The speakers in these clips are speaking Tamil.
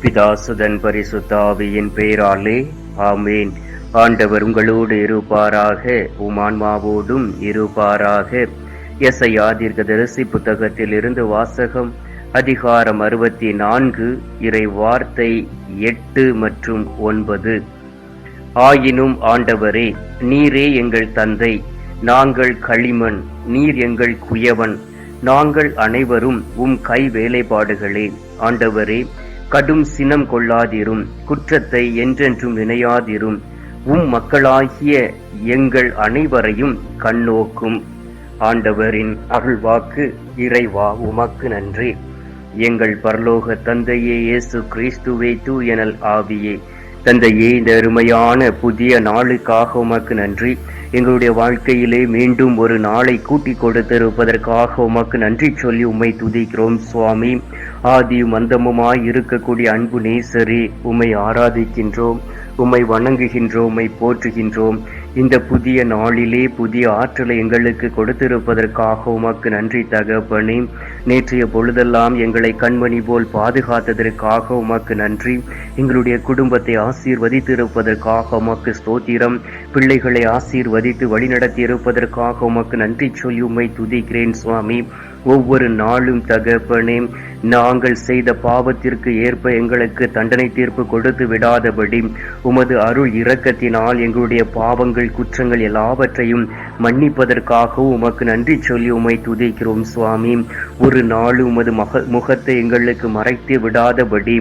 பிதாசுதன் பரிசுத்தாவியின் பெயராலே ஆமேன். ஆண்டவர் உங்களோடு இருப்பாராக உமான்மாவோடும் இருப்பாராக. எஸ்ஐயா தீர்க்கதரிசி புத்தகத்தில் இருந்து வாசகம் அதிகாரம் அறுபத்தி நான்கு இறை வார்த்தை எட்டு மற்றும் ஒன்பது. ஆயினும் ஆண்டவரே நீரே எங்கள் தந்தை நாங்கள் களிமண் நீர் எங்கள் குயவன். நாங்கள் அனைவரும் உம் கை வேலைப்பாடுகளே ஆண்டவரே கடும் சினம் கொள்ளாதிரும் குற்றத்தை என்றென்றும் நினையாதிரும். உம் மக்களாகிய எங்கள் அனைவரையும் கண்ணோக்கும். ஆண்டவரின் அருள்வாக்கு இறைவா உமக்கு நன்றி. எங்கள் பரலோக தந்தையே இயேசு கிறிஸ்துவே தூயனல் ஆவியே. தந்தையே இந்த அருமையான புதிய நாளுக்காக உமக்கு நன்றி. எங்களுடைய வாழ்க்கையிலே மீண்டும் ஒரு நாளை கூட்டி கொடுத்திருப்பதற்காக உமக்கு நன்றி சொல்லி உம்மை துதிக்கிறோம் சுவாமி. ஆதியும் அந்தமுமாய் இருக்கக்கூடிய அன்பு நேசரே உம்மை ஆராதிக்கின்றோம் உம்மை வணங்குகின்றோம் உம்மை போற்றுகின்றோம். இந்த புதிய நாளிலே புதிய ஆற்றலை எங்களுக்கு கொடுத்திருப்பதற்காக உமக்கு நன்றி தகப்பனே. நேற்றைய பொழுதெல்லாம் எங்களை கண்மணி போல் பாதுகாத்ததற்காக உமக்கு நன்றி. எங்களுடைய குடும்பத்தை ஆசீர்வதித்திருப்பதற்காக உமக்கு ஸ்தோத்திரம். பிள்ளைகளை ஆசீர்வதித்து வழிநடத்தி இருப்பதற்காக உமக்கு நன்றி சொல்லி உம்மை துதிக்கிறேன் சுவாமி. ஒவ்வொரு நாளும் தகப்பனே நாங்கள் செய்த பாவத்திற்கு ஏற்ப எங்களுக்கு தண்டனை தீர்ப்பு கொடுத்து விடாதபடி உமது அருள் இரக்கத்தினால் எங்களுடைய பாவங்கள் குற்றங்கள் எல்லாவற்றையும் மன்னிப்பதற்காக உமக்கு நன்றி சொல்லி உமை துதிக்கிறோம் சுவாமி. ஒரு நாள் உமது மக முகத்தை எங்களுக்கு மறைத்து விடாதபடி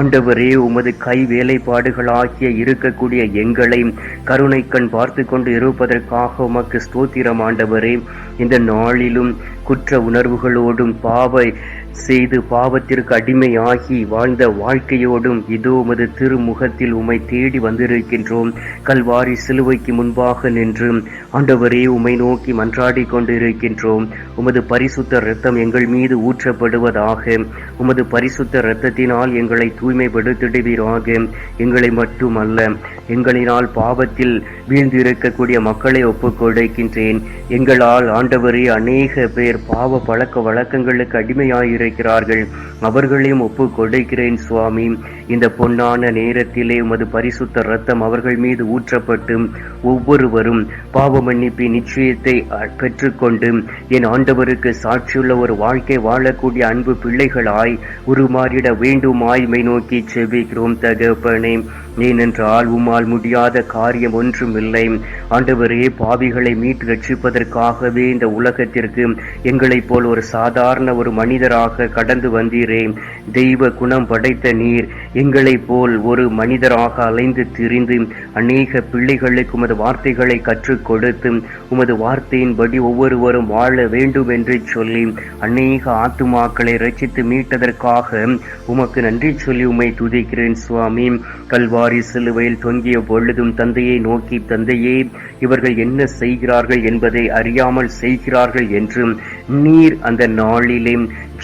ஆண்டவரே உமது கை வேலைப்பாடுகளாகிய இருக்கக்கூடிய எங்களை கருணை கண் பார்த்து கொண்டு இருப்பதற்காக உமக்கு ஸ்தோத்திரம் ஆண்டவரே. இந்த நாளிலும் குற்ற உணர்வுகளோடும் பாவை செய்து பாவத்திற்கு அடிமையாகி வாழ்ந்த வாழ்க்கையோடும் இதோ உமது திருமுகத்தில் உம்மை தேடி வந்திருக்கின்றோம். கல்வாரி சிலுவைக்கு முன்பாக நின்று ஆண்டவரே உம்மை நோக்கி மன்றாடி கொண்டு இருக்கின்றோம் உமது பரிசுத்த இரத்தம் எங்கள் மீது ஊற்றப்படுவதாக. உமது பரிசுத்த இரத்தத்தினால் எங்களை தூய்மைப்படுத்திடுவீராக. எங்களை மட்டுமல்ல எங்களினால் பாவத்தில் வீழ்ந்திருக்கக்கூடிய மக்களை ஒப்புக் கொடுக்கின்றேன் எங்களால் ஆண்டவரே அநேக பேர் பாவ பழக்க வழக்கங்களுக்கு அடிமையாயிருக்கிறார்கள். அவர்களையும் ஒப்பு கொடுக்கிறேன் சுவாமி. இந்த பொன்னான நேரத்திலே உமது பரிசுத்த ரத்தம் அவர்கள் மீது ஊற்றப்பட்டு ஒவ்வொருவரும் பாவ மன்னிப்பின் நிச்சயத்தை பெற்றுக்கொண்டு என் ஆண்டவருக்கு சாட்சியுள்ள ஒரு வாழ்க்கை வாழக்கூடிய அன்பு பிள்ளைகளாய் உருமாறிட வேண்டுமாய்மை நோக்கி செபிக்கிறோம் தகப்பனே. ஏனென்றால் உம்மால் முடியாத காரியம் ஒன்றும் இல்லை ஆண்டவரே பாவிகளை மீட்டு ரட்சிப்பதற்காகவே இந்த உலகத்திற்கு எங்களைப் போல் ஒரு சாதாரண ஒரு மனிதராக கடந்து வந்தீரே தெய்வ குணம் படைத்த நீர் எங்களைப் போல் ஒரு மனிதராக அலைந்து திரிந்து அநேக பிள்ளைகளுக்கு உமது வார்த்தைகளை கற்றுக் கொடுத்து உமது வார்த்தையின்படி ஒவ்வொருவரும் வாழ வேண்டும் என்று சொல்லி அநேக ஆத்துமாக்களை ரட்சித்து மீட்டதற்காக உமக்கு நன்றி சொல்லி உம்மை துதிக்கிறேன் சுவாமி. கல்வாரி சிலுவையில் தொங்கிய பொழுதும் தந்தையை நோக்கி தந்தையே இவர்கள் என்ன செய்கிறார்கள் என்பதை அறியாமல் செய்கிறார்கள் என்றும் நீர் அந்த நாளிலே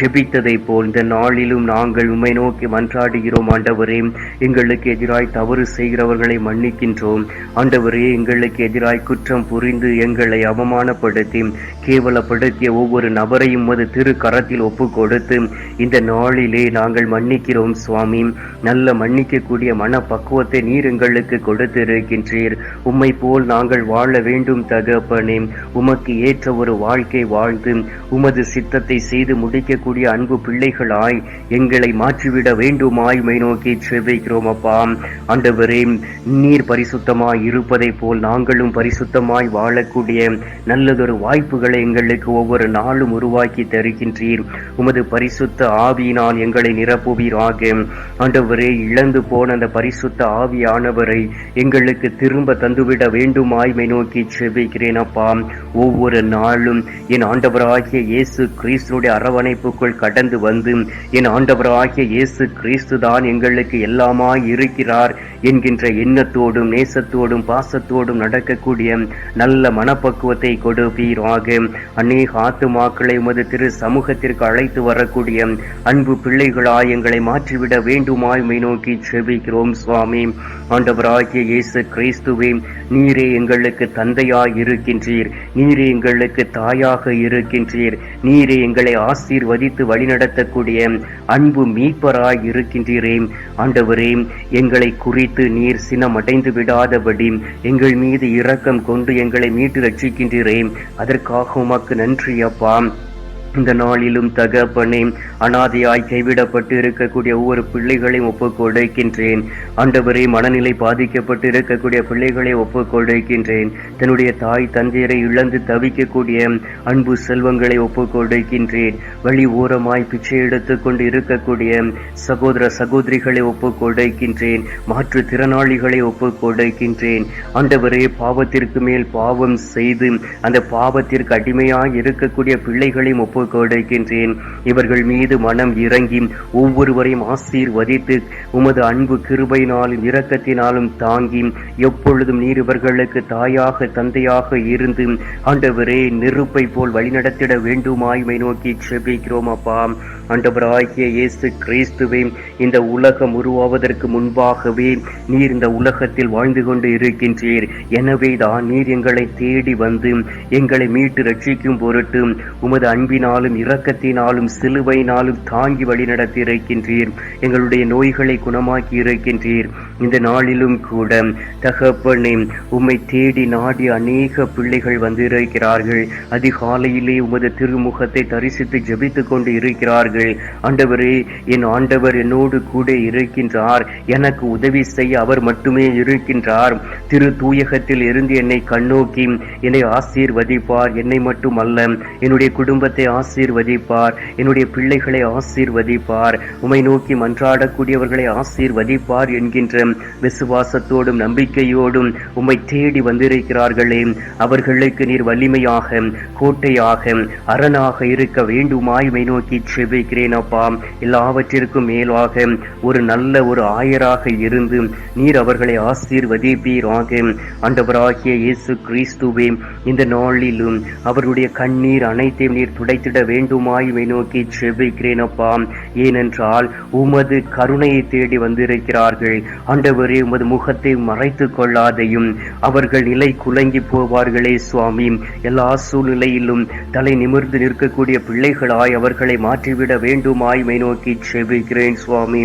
ஜெபித்ததை போல் இந்த நாளிலும் நாங்கள் உம்மை நோக்கி மன்றாடுகிறோம் ஆண்டவரே. எங்களுக்கு எதிராய் தவறு செய்கிறவர்களை மன்னிக்கின்றோம். ஆண்டவரே எங்களுக்கு எதிராய் குற்றம் புரிந்து எங்களை அவமானப்படுத்தி கேவலப்படுத்திய ஒவ்வொரு நபரையும் அது திரு கரத்தில் ஒப்பு கொடுத்து இந்த நாளிலே நாங்கள் மன்னிக்கிறோம் சுவாமி. நல்ல மன்னிக்கக்கூடிய மனப்பக்குவத்தை நீர் எங்களுக்கு கொடுத்திருக்கின்றீர். உம்மை போல் நாங்கள் வாழ வேண்டும் தகப்பனே. உமக்கு ஏற்ற ஒரு வாழ்க்கை வாழ்ந்து உமது சித்தத்தை செய்து முடிக்கக்கூடிய அன்பு பிள்ளைகளாய் எங்களை மாற்றிவிட வேண்டுமாய் மை நோக்கி செவ்விக்கிறோம் அப்பா. ஆண்டவரே நீர் பரிசுத்தமாய் இருப்பதை போல் நாங்களும் பரிசுத்தமாய் வாழக்கூடிய நல்லதொரு வாய்ப்புகளை எங்களுக்கு ஒவ்வொரு நாளும் உருவாக்கி தருகின்றீர். உமது பரிசுத்த ஆவியினால் எங்களை நிரப்புவீராக. ஆண்டவரே இழந்து போன அந்த பரிசுத்த ஆவியானவரை எங்களுக்கு திரும்ப தந்துவிட வேண்டுமாய் மை நோக்கி செவ்விக்கிறேன் அப்பா. ஒவ்வொரு நாளும் என் ஆண்டவராகிய இயேசு கிறிஸ்துடைய அரவணைப்புக்குள் கடந்து வந்து என் ஆண்டவராகிய இயேசு கிறிஸ்து தான் எங்களுக்கு எல்லாமாய் இருக்கிறார் என்கின்ற எண்ணத்தோடும் நேசத்தோடும் பாசத்தோடும் நடக்கக்கூடிய நல்ல மனப்பக்குவத்தை கொடுப்பீராக. அநேக ஆத்துமாக்களை உமது திரு சமூகத்திற்கு அழைத்து வரக்கூடிய அன்பு பிள்ளைகளாய் எங்களை மாற்றிவிட வேண்டுமாய் மை நோக்கி செபிக்கிறோம் சுவாமி. ஆண்டவராகிய இயேசு கிறிஸ்துவே நீரே எங்களுக்கு தந்தையாய் இருக்கின்றீர். நீரே எங்களுக்கு தாயாக இருக்கின்றீர். நீரே எங்களை ஆசீர்வதித்து வழிநடத்தக்கூடிய அன்பு மீட்பராய் இருக்கின்றீரே. ஆண்டவரே எங்களை குறித்து நீர் சினமடைந்து விடாதபடி எங்கள் மீது இரக்கம் கொண்டு எங்களை மீட்டு ரட்சிக்கின்றீரே. அதற்காக உமக்கு நன்றி அப்பா. இந்த நாளிலும் தகப்பனே அனாதையாய் கைவிடப்பட்டு இருக்கக்கூடிய ஒவ்வொரு பிள்ளைகளையும் ஒப்புக்கொடுக்கின்றேன். ஆண்டவரே மனநிலை பாதிக்கப்பட்டு இருக்கக்கூடிய பிள்ளைகளை ஒப்புக்கொடுக்கின்றேன். தன்னுடைய தாய் தந்தையரை இழந்து தவிக்கக்கூடிய அன்பு செல்வங்களை ஒப்புக்கொடுக்கின்றேன். வழி ஓரமாய் பிச்சை எடுத்துக்கொண்டு இருக்கக்கூடிய சகோதர சகோதரிகளை ஒப்புக்கொடுக்கின்றேன். மாற்று திறனாளிகளை ஒப்புக்கொடுக்கின்றேன். ஆண்டவரே பாவத்திற்கு மேல் பாவம் செய்து அந்த பாவத்திற்கு அடிமையாய் இருக்கக்கூடிய பிள்ளைகளையும் ஒப்புக் கொடுக்கின்றேன். இவர்கள் மீது மனம் இறங்கி ஒவ்வொருவரையும் ஆசீர்வதித்து உமது அன்பு கிருபையினாலும் இரக்கத்தினாலும் தாங்கி எப்பொழுதும் நீர் இவர்களுக்கு தாயாக தந்தையாக இருந்து ஆண்டவரே நெருப்பை போல் வழிநடத்திட வேண்டுமாய்மை நோக்கி செபிக்கிறோம் அப்பா. ஆண்டவராகிய இயேசு கிறிஸ்துவே இந்த உலகம் உருவாவதற்கு முன்பாகவே நீர் இந்த உலகத்தில் வாழ்ந்து கொண்டு இருக்கின்றீர். எனவே தான் நீர் எங்களை தேடி வந்து எங்களை மீட்டு ரட்சிக்கும் பொருட்டு உமது அன்பினாலும் இரக்கத்தினாலும் சிலுவையினாலும் தாங்கி வழிநடத்தி இருக்கின்றீர். எங்களுடைய நோய்களை குணமாக்கி இருக்கின்றீர். இந்த நாளிலும் கூட தகப்பனே உம்மை தேடி நாடி அநேக பிள்ளைகள் வந்திருக்கிறார்கள். அதிகாலையிலே உமது திருமுகத்தை தரிசித்து ஜபித்து கொண்டு இருக்கிறார்கள். ஆண்டவரே என் ஆண்டவர் என்னோடு கூட இருக்கின்றார். எனக்கு உதவி செய்ய அவர் மட்டுமே இருக்கின்றார். திரு தூயகத்தில் இருந்து என்னை கண்ணோக்கி என்னை ஆசீர்வதிப்பார். என்னை மட்டும் அல்ல என்னுடைய குடும்பத்தை ஆசீர்வதிப்பார். என்னுடைய பிள்ளைகளை ஆசீர்வதிப்பார். உமை நோக்கி மன்றாடக்கூடியவர்களை ஆசீர்வதிப்பார் என்கின்ற விசுவாசத்தோடும் நம்பிக்கையோடும் உம்மை தேடி வந்திருக்கிறார்களே. அவர்களுக்கு நீர் வலிமையாக கோட்டையாக அரணாக இருக்க வேண்டுமாய் உம்மை நோக்கி செபிக்கிறேன் அப்பா. எல்லாவற்றிற்கும் மேலாக ஒரு நல்ல ஒரு ஆயராக இருந்து நீர் அவர்களை ஆசீர்வதிப்பீராக. ஆண்டவராகிய இயேசு கிறிஸ்துவே இந்த நாளிலும் அவருடைய கண்ணீர் அனைத்தையும் நீர் துடைத்திட வேண்டுமாய் உம்மை நோக்கி செபிக்கிறேன் அப்பா. ஏனென்றால் உமது கருணையை தேடி வந்திருக்கிறார்கள். ஆண்டவரே உமது முகத்தை மறைத்து கொள்ளாதையும். அவர்கள் நிலை குலங்கி போவார்களே சுவாமி. எல்லா சூழ்நிலையிலும் தலை நிமிர்ந்து நிற்கக்கூடிய பிள்ளைகளாய் அவர்களை மாற்றிவிட வேண்டுமாய் மை நோக்கி செபிக்கிறேன் சுவாமி.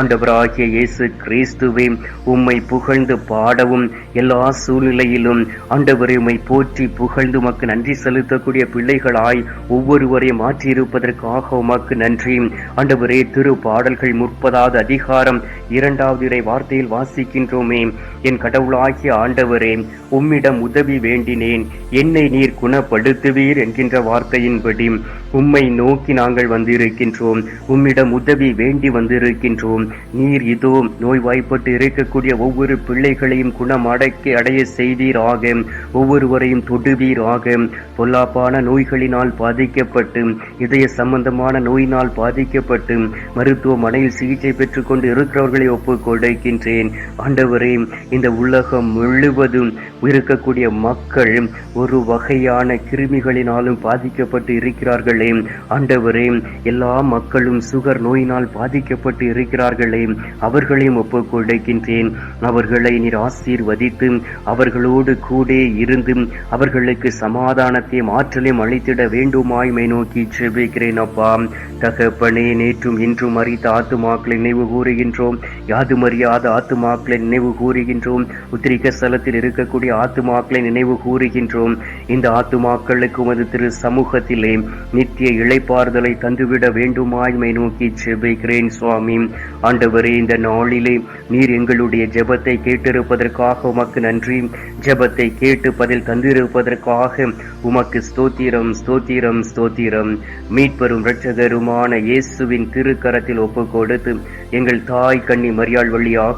ஆண்டவராகிய இயேசு கிறிஸ்துவே உம்மை புகழ்ந்து பாடவும் எல்லா சூழ்நிலையிலும் ஆண்டவரை உம்மை போற்றி புகழ்ந்து உமக்கு நன்றி செலுத்தக்கூடிய பிள்ளைகளாய் ஒவ்வொருவரையும் மாற்றியிருப்பதற்காக உமக்கு நன்றி. ஆண்டவரே திரு பாடல்கள் முற்பதாவது அதிகாரம் இரண்டாவது இறை வார்த்தை வசனத்தில் வாசிக்கின்றோமே. என் கடவுளாகிய ஆண்டவரே உம்மிடம் உதவி வேண்டினேன். என்னை நீர் குணப்படுத்துவீர் என்கின்ற வார்த்தையின்படி உம்மை நோக்கி நாங்கள் வந்திருக்கின்றோம். உம்மிடம் உதவி வேண்டி வந்திருக்கின்றோம். நீர் இதோ நோய்வாய்ப்பட்டு இருக்கக்கூடிய ஒவ்வொரு பிள்ளைகளையும் குணமடக்கி அடைய செய்தீராக ஒவ்வொருவரையும் தொடுவீராக. பொல்லாப்பான நோய்களினால் பாதிக்கப்பட்டு இதய சம்பந்தமான நோயினால் பாதிக்கப்பட்டு மருத்துவமனையில் சிகிச்சை பெற்றுக்கொண்டு இருக்கிறவர்களை ஒப்புக் கொடுக்கின்றேன் ஆண்டவரே இந்த உலகம் முழுவதும் இருக்கக்கூடிய மக்கள் ஒரு வகையான கிருமிகளினாலும் பாதிக்கப்பட்டு இருக்கிறார்களே. ஆண்டவரே எல்லா மக்களும் சுகர் நோயினால் பாதிக்கப்பட்டு இருக்கிறார்களே. அவர்களையும் ஒப்புக் கொடுக்கின்றேன். அவர்களை நீர் ஆசீர்வதித்து அவர்களோடு கூட இருந்து அவர்களுக்கு சமாதானத்தையும் ஆற்றலையும் அளித்திட வேண்டுமாய்மை நோக்கி செபிக்கிறேன் அப்பா. தகப்பனே நேற்றும் இன்றும் அறித்த ஆத்துமாக்களை நினைவு கூறுகின்றோம். யாதுமறியாத ஆத்துமாக்களை நினைவு கூறுகின்றோம். உத்திரிக்க ஸ்தலத்தில் இருக்கக்கூடிய ஆத்துமாக்களை நினைவு கூறுகின்றோம். இந்த ஆத்துமாக்களுக்கு உமது திரு சமூகத்திலே நித்திய இழைப்பாறுதலை தந்துவிட வேண்டுமாய்மை நோக்கி செபிக்கிறேன் சுவாமி. ஆண்டவரே இந்த நாளிலே நீர் எங்களுடைய ஜெபத்தை கேட்டிருப்பதற்காக உமக்கு நன்றி. ஜெபத்தை கேட்டு பதில் தந்திருப்பதற்காக உமக்கு ஸ்தோத்திரம் ஸ்தோத்திரம் ஸ்தோத்திரம். மீட்பெரும் இரட்சகருமான இயேசுவின் திருக்கரத்தில் ஒப்பு கொடுத்து எங்கள் தாய் கண்ணி மரியாள் வழியாக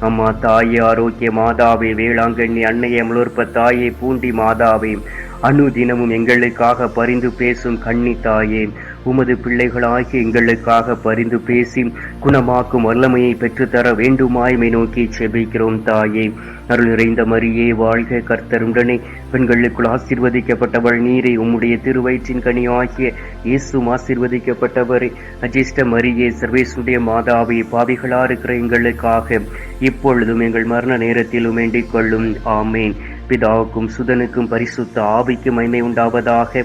அம்மா தாயே ஆரோக்கிய மாதாவே வேளாங்கண்ணி அன்னைய முழுப்ப தாயே பூண்டி மாதாவே. அனுதினமும் எங்களுக்காக பரிந்து பேசும் கன்னி தாயே. உமது பிள்ளைகளாகிய எங்களுக்காக பரிந்து பேசி குணமாக்கும் வல்லமையை பெற்றுத்தர வேண்டுமாய்மை நோக்கி செபிக்கிறோம் தாயே. அருள் நிறைந்த மரியே வாழ்க கர்த்தருடனே. பெண்களுக்குள் ஆசீர்வதிக்கப்பட்டவள் நீரை உம்முடைய திருவயிற்றின் கனி ஆகிய இயேசும் ஆசீர்வதிக்கப்பட்டவரே. அஜிஷ்ட மரியே சர்வேசுடைய மாதாவே பாவிகளா இருக்கிற எங்களுக்காக இப்பொழுதும் எங்கள் மரண நேரத்திலும் வேண்டிக் கொள்ளும். ஆமேன். பிதாவுக்கும் சுதனுக்கும் பரிசுத்த ஆவிக்கும் மைமை உண்டாவதாக.